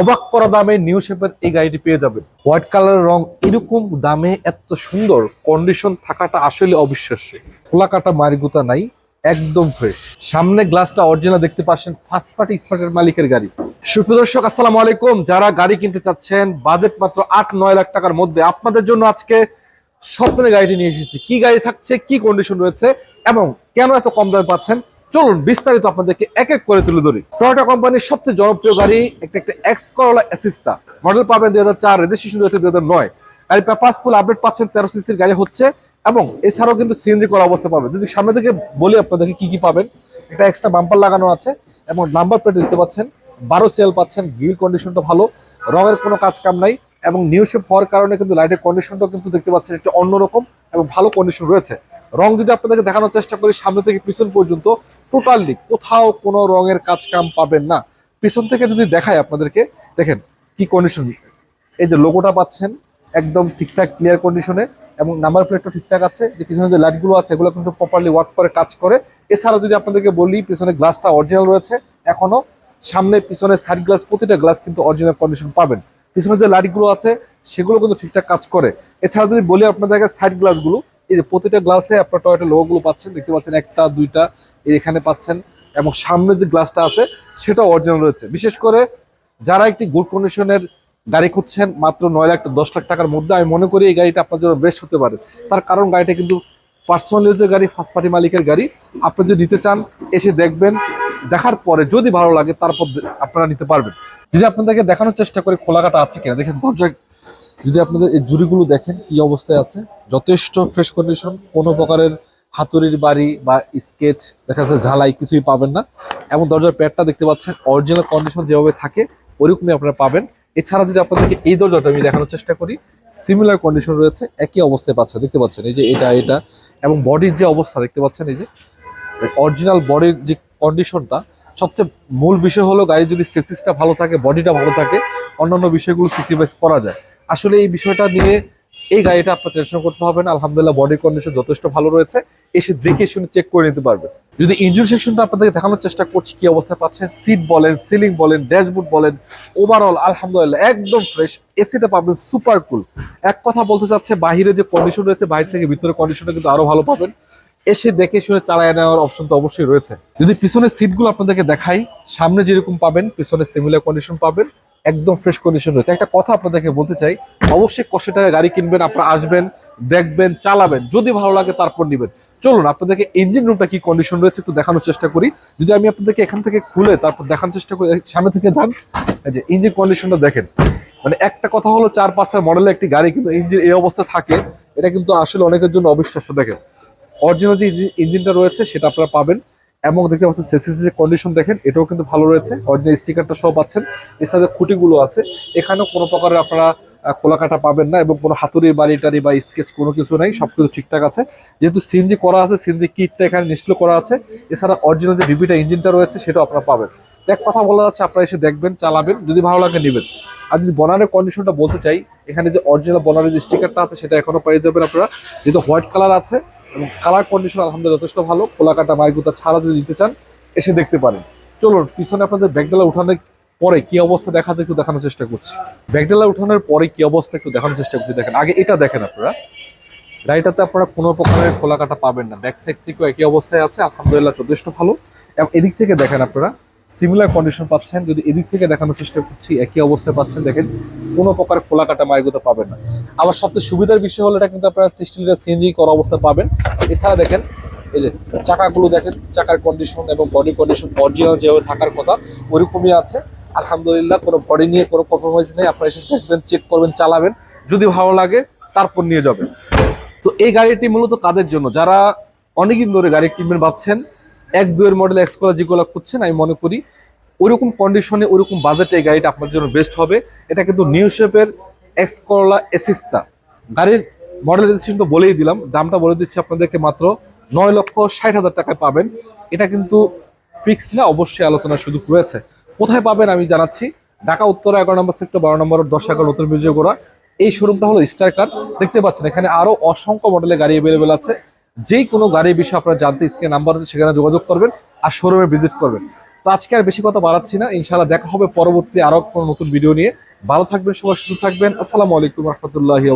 অবাক করা দামে নিউ শেপের এই গাড়িটি পেয়ে যাবেন। হোয়াইট কালারের রং এরকম দামে এত সুন্দর কন্ডিশন থাকাটা আসলে অবিশ্বাস্য। খোলা কাটা মারিগুতা নাই, একদম ফ্রেশ সামনে গ্লাসটা অরিজিনাল দেখতে পাচ্ছেন ফার্স্ট পার্টি স্পার্টের মালিকের গাড়ি। সুপ্রদর্শক আসসালামু আলাইকুম। যারা গাড়ি কিনতে চাচ্ছেন বাজেট মাত্র আট নয় লাখ টাকার মধ্যে আপনাদের জন্য আজকে স্বপ্নের গাড়িটি নিয়ে এসেছি। কি গাড়ি থাকছে, কি কন্ডিশন রয়েছে, এবং কেন এত কম দামে পাচ্ছেন চলুন বিস্তারিত আপনাদেরকে এক এক করে তুলে ধরি। টয়োটা কোম্পানির সবচেয়ে জনপ্রিয় গাড়ি একটা একটা এক্স করোলা অ্যাসিস্টা মডেল পাবেন দুই হাজার চার রেজিস্ট্রেশন দুই হাজার নয়। গাড়ি পেপার ফুল আপডেট পাচ্ছেন তেরো সিসির গাড়ি হচ্ছে এবং এছাড়াও কিন্তু সিএনজি করা অবস্থা পাবেন। যদি সামনে থেকে বলি আপনাদেরকে কি কি পাবেন, একটা এক্সট্রা বাম্পার লাগানো আছে এবং নাম্বার প্লেট দেখতে পাচ্ছেন, বারো সেল পাচ্ছেন গিল কন্ডিশনটা ভালো, রঙের কোনো কাজ কাম নাই এবং নিউ শেপ হওয়ার কারণে কিন্তু লাইটের কন্ডিশনটাও কিন্তু দেখতে পাচ্ছেন একটা অন্যরকম এবং ভালো কন্ডিশন রয়েছে। রং যদি আপনাদেরকে দেখানোর চেষ্টা করি, সামনে থেকে পিছন পর্যন্ত টোটালি কোথাও কোনো রঙের কাজ কাম পাবেন না। পিছন থেকে যদি দেখায় আপনাদেরকে, দেখেন কি কন্ডিশন এই যে লোগোটা পাচ্ছেন, একদম ঠিকঠাক ক্লিয়ার কন্ডিশনে এবং নাম্বার প্লেটটা ঠিকঠাক আছে। যে পিছনে যে লাইটগুলো আছে, এগুলো কিন্তু প্রপারলি ওয়ার্ক করে, কাজ করে। এছাড়াও যদি আপনাদেরকে বলি, পিছনে গ্লাসটা অরিজিনাল রয়েছে। এখনও সামনে পিছনে সাইড গ্লাস প্রতিটা গ্লাস কিন্তু অরিজিনাল কন্ডিশন পাবেন। পিছনে যে লাইটগুলো আছে, সেগুলো কিন্তু ঠিকঠাক কাজ করে। এছাড়া যদি বলি আপনাদেরকে সাইড গ্লাসগুলো এই যে প্রতিটা গ্লাসে আপনার টয়টা লোগোগুলো পাচ্ছেন, দেখতে পাচ্ছেন একটা, দুইটা এখানে পাচ্ছেন এবং সামনে যে গ্লাসটা আছে, সেটা অরিজিনাল রয়েছে। বিশেষ করে যারা একটি গুড কন্ডিশনের গাড়ি খুঁজছেন, মাত্র নয় লাখ, দশ লাখ টাকার মধ্যে, আমি মনে করি এই গাড়িটা আপনার জন্য বেস্ট হতে পারে। তার কারণ গাড়িটা কিন্তু পার্সোনাল ইউজের গাড়ি ফার্স্ট পার্টি মালিকের গাড়ি। আপনি যদি নিতে চান, এসে দেখবেন, দেখার পরে যদি ভালো লাগে, তারপর আপনারা নিতে পারবেন। যদি আপনাদেরকে দেখানোর চেষ্টা করি খোলাকাটা আছে কিনা, দেখেন দরজা যদি আপনাদের এই জুড়িগুলো দেখেন কি অবস্থায় আছে, যথেষ্ট ফ্রেশ কন্ডিশন কোনো প্রকারের হাতুড়ির বাড়ি বা স্কেচ দেখা যাচ্ছে ঝালাই, কিছুই পাবেন না। এবং দরজার প্যাডটা দেখতে পাচ্ছেন অরিজিনাল কন্ডিশন যেভাবে থাকে, ওরকমই আপনারা পাবেন। এছাড়া যদি আপনাদেরকে এই দরজাটা আমি দেখানোর চেষ্টা করি সিমিলার কন্ডিশন রয়েছে, একই অবস্থায় পাচ্ছে, দেখতে পাচ্ছেন, এই যে এটা এটা। এবং বডির যে অবস্থা দেখতে পাচ্ছেন, এই যে অরিজিনাল বডির যে কন্ডিশনটা সবচেয়ে মূল বিষয় হলো গাড়ি যদি সেসিসটা ভালো থাকে বডিটা ভালো থাকে, অন্যান্য বিষয়গুলো স্যাক্রিফাইস করা যায়। আসলে এই বিষয়টা নিয়ে এই গাড়িটা আপনার টেনশন করতে হবে না। আলহামদুলিল্লাহ বডি কন্ডিশন যথেষ্ট ভালো রয়েছে। এসে দেখে শুনে চেক করে নিতে পারবেন। যদি ইঞ্জিন সেকশনটা আপনাদেরকে দেখানোর চেষ্টা করছি, কি অবস্থায় পাচ্ছেন? সিট বলেন সিলিং বলেন ড্যাশবোর্ড বলেন ওভারঅল আলহামদুলিল্লাহ একদম ফ্রেশ এসিটা পাবেন সুপার কুল এক কথা বলতে চাচ্ছে, বাহিরে যে কন্ডিশন রয়েছে, বাইরে থেকে ভিতরে কন্ডিশনটা কিন্তু আরও ভালো পাবেন। এসে দেখে শুনে চালায় নেওয়ার অপশন তো অবশ্যই রয়েছে। যদি পিছনের সিটগুলো আপনাদেরকে দেখাই, সামনে যেরকম পাবেন পিছনে সিমিলার কন্ডিশন পাবেন। একদম ফ্রেশ কন্ডিশন রয়েছে। একটা কথা আপনাদেরকে বলতে চাই, অবশ্যই কষ্ট টাকা গাড়ি কিনবেন, আপনারা আসবেন, দেখবেন, চালাবেন। যদি ভালো লাগে তারপর নেবেন। চলুন, আপনাদেরকে ইঞ্জিন রুমটা কি কন্ডিশন রয়েছে একটু দেখানোর চেষ্টা করি। যদি আমি আপনাদেরকে এখান থেকে খুলে তারপর দেখানোর চেষ্টা করি সামনে থেকে যান। যে ইঞ্জিন কন্ডিশনটা দেখেন। মানে একটা কথা হলো চার পাঁচের মডেলে একটি গাড়ি কিন্তু ইঞ্জিন এই অবস্থা থাকে। এটা কিন্তু আসলে অনেকের জন্য অবিশ্বাস্য, দেখেন। অরিজিনাল যে ইঞ্জিন- ইঞ্জিনটা রয়েছে, সেটা আপনারা পাবেন। এবং দেখতে পাচ্ছেন সেসিস যে কন্ডিশন দেখেন, এটাও কিন্তু ভালো রয়েছে। অরিজিনাল স্টিকারটা সব পাচ্ছেন। এছাড়া খুঁটিগুলো আছে। এখানেও কোনো প্রকারের আপনারা খোলা কাটা পাবেন না এবং কোনো হাতুড়ি বাড়ি টাড়ি বা স্কেচ কোনো কিছু নাই। সবকিছু ঠিকঠাক আছে। যেহেতু সিএনজি করা আছে সিএনজি কিটটা এখানে নিশ্চিত করা আছে। এছাড়া অরিজিনাল যে ডিবিটা ইঞ্জিনটা রয়েছে, সেটাও আপনারা পাবেন। এক কথা বলা যাচ্ছে, আপনারা এসে দেখবেন, চালাবেন। যদি ভালো লাগে, নেবেন। আর যদি বনারের কন্ডিশনটা বলতে চাই, এখানে যে অরিজিনাল বনারের যে স্টিকারটা আছে, সেটা এখনও পেয়ে যাবেন আপনারা। যেহেতু হোয়াইট কালার আছে এবং কালার কন্ডিশন আলহামদুলিল্লাহ যথেষ্ট ভালো। কোলাকাটা মাইগুতা ছাড়া যদি দিতে চান, এসে দেখতে পারেন। চলুন, পিছনে আপনাদের ব্যাগডালা উঠানোর পরে কি অবস্থা দেখাতে একটু দেখানোর চেষ্টা করছি। ব্যাগডালা উঠানোর পরে কি অবস্থা একটু দেখানোর চেষ্টা করছি, দেখেন। আগে এটা দেখেন আপনারা। গাড়িটাতে আপনারা কোনো প্রকারের খোলাকাটা পাবেন না। ব্যাক সাইড থেকেও একই অবস্থায় আছে, আলহামদুলিল্লাহ যথেষ্ট ভালো। এবং এদিক থেকে দেখেন আপনারা সিমিলার কন্ডিশন পাচ্ছেন, যদি এদিক থেকে দেখানোর চেষ্টা করছি, একই অবস্থায় পাচ্ছেন, দেখেন, কোনো প্রকার খোলা কাটা মাইগুলো পাবেন না। আবার সবচেয়ে সুবিধার বিষয় হলো এটা কিন্তু আপনারা সিক্সটি লিটার সিএনজি করা অবস্থায় পাবেন। এছাড়া দেখেন, এই যে চাকাগুলো দেখেন, চাকার কন্ডিশন এবং বডি কন্ডিশন অরিজিনাল যেভাবে থাকার কথা, ওরকমই আছে। আলহামদুলিল্লাহ, কোনো বডি নিয়ে কোনো কম্প্রোমাইজ নেই। আপনারা এসে দেখবেন চেক করবেন, চালাবেন। যদি ভালো লাগে, তারপর নিয়ে যাবেন। তো এই গাড়িটি মূলত কাদের জন্য? যারা অনেকদিন ধরে গাড়ি কিনবেন ভাবছেন এক, দুয়ের মডেল এক্সকোলা যেগুলো খুঁজছেন, আমি মনে করি ওরকম কন্ডিশনে ওরকম বাজেটে গাড়িটা আপনার জন্য বেস্ট হবে। এটা কিন্তু নিউ শেপের এক্সকোলা এসিস্তা গাড়ির মডেল রেজিস্ট্রেশন তো বলেই দিলাম, দামটা বলে দিচ্ছি আপনাদেরকে মাত্র নয় লক্ষ ষাট হাজার টাকায় পাবেন। এটা কিন্তু ফিক্স না, অবশ্যই আলোচনার সুযোগ রয়েছে। কোথায় পাবেন আমি জানাচ্ছি, ঢাকা, উত্তর, এগারো নম্বর সেক্টর বারো নম্বর দশ এগারো, নতুন বিজয় গোড়া এই শোরুমটা হলো স্ট্রাইকার দেখতে পাচ্ছেন, এখানে আরও অসংখ্য মডেলের গাড়ি অ্যাভেলেবেল আছে। যেই কোনো গাড়ির বিষয়ে আপনারা জানতে স্ক্রিন নাম্বার আছে, সেখানে যোগাযোগ করবেন আর শোরুমে ভিজিট করবেন। তো আজকে আর বেশি কথা বাড়াচ্ছি না, ইনশাআল্লাহ দেখা হবে পরবর্তী আরও কোনো নতুন ভিডিও নিয়ে। ভালো থাকবেন সবাই, সুস্থ থাকবেন। আসসালামু আলাইকুম রহমতুল্লাহি